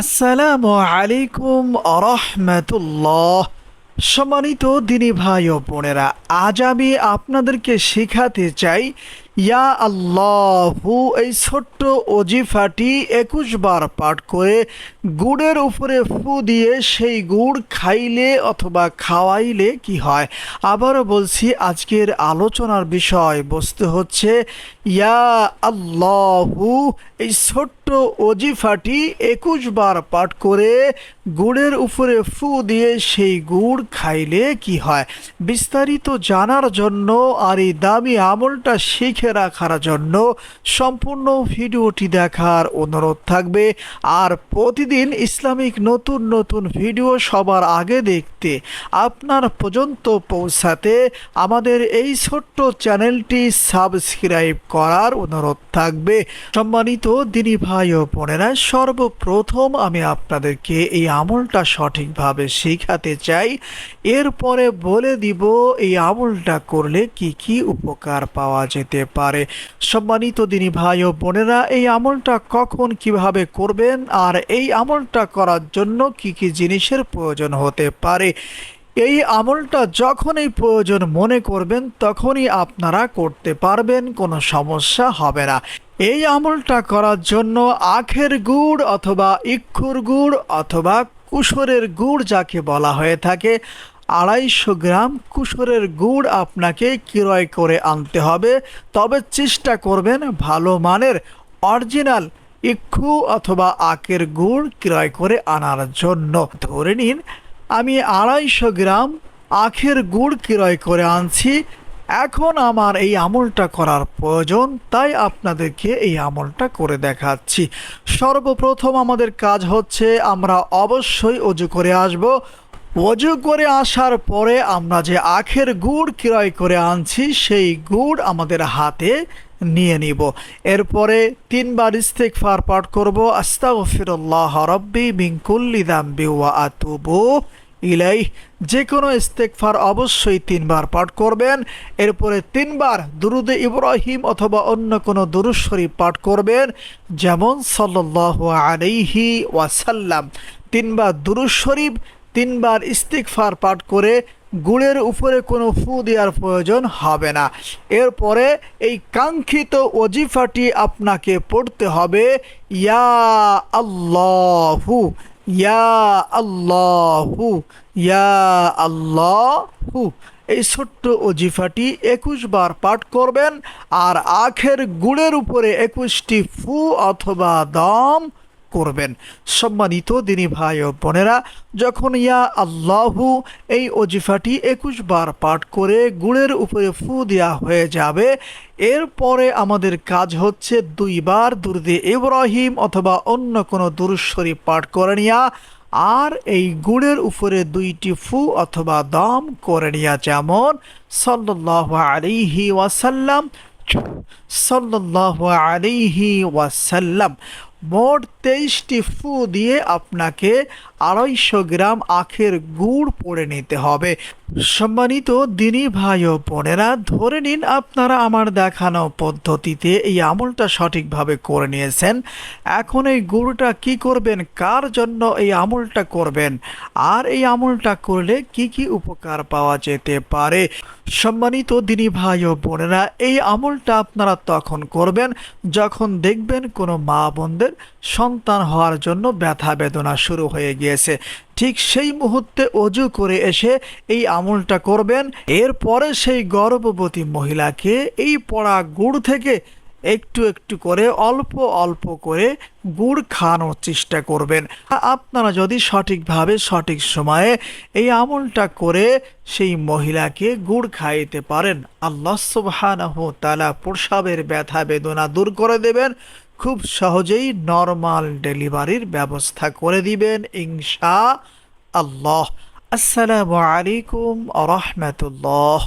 আসসালামু আলাইকুম আরহামতুল্লাহ। সম্মানিত দিনী ভাই ও বোনেরা আজ আমি আপনাদেরকে শেখাতে চাই ইয়া আল্লাহু, এই ছোট্ট অজিফাটি একুশ বার পাঠ করে গুড়ের উপরে ফু দিয়ে সেই গুড় খাইলে অথবা খাওয়াইলে কি হয়? আবারও বলছি, আজকের আলোচনার বিষয় বস্তু হচ্ছে ইয়া আল্লাহু, এই ছোট্ট অজিফাটি একুশ বার পাঠ করে গুড়ের উপরে ফু দিয়ে সেই গুড় খাইলে কি হয়? বিস্তারিত জানার জন্য আর এই দামি আমলটা শিখে রাখার জন্য সম্পূর্ণ ভিডিওটি দেখার অনুরোধ থাকবে। আর প্রতিদিন ইসলামিক নতুন নতুন ভিডিও সবার আগে দেখতে আপনার পর্যন্ত পৌঁছাতে আমাদের এই ছোট্ট চ্যানেলটি সাবস্ক্রাইব করার অনুরোধ থাকবে। সম্মানিত দিনী ভাই ও বোনেরা, সর্বপ্রথম আমি আপনাদেরকে এই আমলটা সঠিকভাবে শেখাতে চাই। এরপরে বলে দিব এই আমলটা করলে কি কি উপকার পাওয়া যেতে পারে। সম্মানিত দিনী ভাই ও বোনেরা, এই আমলটা কখন কীভাবে করবেন আর এই আমলটা করার জন্য কি কি জিনিসের প্রয়োজন হতে পারে? এই আমলটা যখনই প্রয়োজন মনে করবেন, তখনই আপনারা করতে পারবেন, কোনো সমস্যা হবে না। এই আমলটা করার জন্য আখের গুড় অথবা ইক্ষুর গুড় অথবা কুসরের গুড় যাকে বলা হয়ে থাকে আড়াইশো গ্রাম কুসরের গুড় আপনাকে ক্রয় করে আনতে হবে। তবে চেষ্টা করবেন ভালো মানের, অরিজিনাল, ইক্ষু অথবা আখের গুড় ক্রয় করে আনার জন্য। ধরে নিন, আমি আড়াইশো গ্রাম আখের গুড় ক্রয় করে আনছি। এখন আমার এই আমলটা করার প্রয়োজন, তাই আপনাদেরকে এই আমলটা করে দেখাচ্ছি। সর্বপ্রথম আমাদের কাজ হচ্ছে, আমরা অবশ্যই অজু করে আসব। অজু করে আসার পরে আমরা যে আখের গুড় ক্রয় করে আনছি, সেই গুড় আমাদের হাতে নিয়ে নিব। এরপরে তিনবার ইস্তেক ফার পাঠ করব। আস্তাগফিরুল্লাহ রব্বি মিন কুল্লি দাম্বি আতুবু ইলাই যে কোনো ইস্তেকফার অবশ্যই তিনবার পাঠ করবেন। এরপরে তিনবার দুরুদে ইব্রাহিম অথবা অন্য কোনো দুরুদ শরীফ পাঠ করবেন, যেমন সাল্লাল্লাহু আলাইহি ওয়াসাল্লাম। তিনবার দুরুদ শরীফ তিনবার ইস্তিকফার পাঠ করে গুড়ের উপরে কোনো ফু দেওয়ার প্রয়োজন হবে না। এরপরে এই কাঙ্ক্ষিত ওজিফাটি আপনাকে পড়তে হবে, ইয়া আল্লাহু ইয়া আল্লাহু ইয়া আল্লাহু। এই ছোট্ট অজিফাটি একুশ বার পাঠ করবেন, আর আখের গুড়ের উপরে একুশটি ফু অথবা দম করবেন। সম্মানিত দিনী ভাই ও বোনেরা, যখন ইয়া আল্লাহু এই অজিফাটি একুশ বার পাঠ করে গুড়ের উপরে ফু দেওয়া হয়ে যাবে, এরপরে আমাদের কাজ হচ্ছে দুইবার দুর্দে ইব্রাহিম অথবা অন্য কোনো দুরুশ্বরী পাঠ করে নিয়া, আর এই গুড়ের উপরে দুইটি ফু অথবা দম করে নেওয়া যেমন সাল্লাহ আলিহি ওয়াসাল্লাম সাল্লাহ আলিহি ওয়াসাল্লাম। মোট তেইশটি ফু দিয়ে আপনাকে আড়াইশো গ্রাম আখের গুড় পড়ে নিতে হবে। সম্মানিত দিনী ভাই ও বোনেরা, ধরে নিন আপনারা আমার দেখানো পদ্ধতিতে এই আমলটা সঠিকভাবে করে নিয়েছেন। এখন এই গুড়টা কি করবেন? কার জন্য এই আমলটা করবেন? আর এই আমলটা করলে কি কি উপকার পাওয়া যেতে পারে? সম্মানিত দিনী ভাই ও বোনেরা, এই আমলটা আপনারা তখন করবেন যখন দেখবেন কোনো মা বোনদের সন্তান হওয়ার জন্য ব্যথা বেদনা শুরু হয়ে গিয়েছে। ঠিক সেই মুহূর্তে অজু করে এসে এই আমলটা করবেন। এরপরে সেই গর্ভবতী মহিলাকে এই পড়া গুড় থেকে একটু একটু করে, অল্প অল্প করে গুড় খাওয়ানোর চেষ্টা করবেন। আপনারা যদি সঠিকভাবে, সঠিক সময়ে এই আমলটা করে সেই মহিলাকে গুড় খাইতে পারেন, আল্লাহ সুবহানাহু তাআলা প্রসাবের ব্যথা বেদনা দূর করে দেবেন। খুব সহজেই নর্মাল ডেলিভারির ব্যবস্থা করে দিবেন ইনশা আল্লাহ। আসসালামু আলাইকুম রহমতুল্লাহ।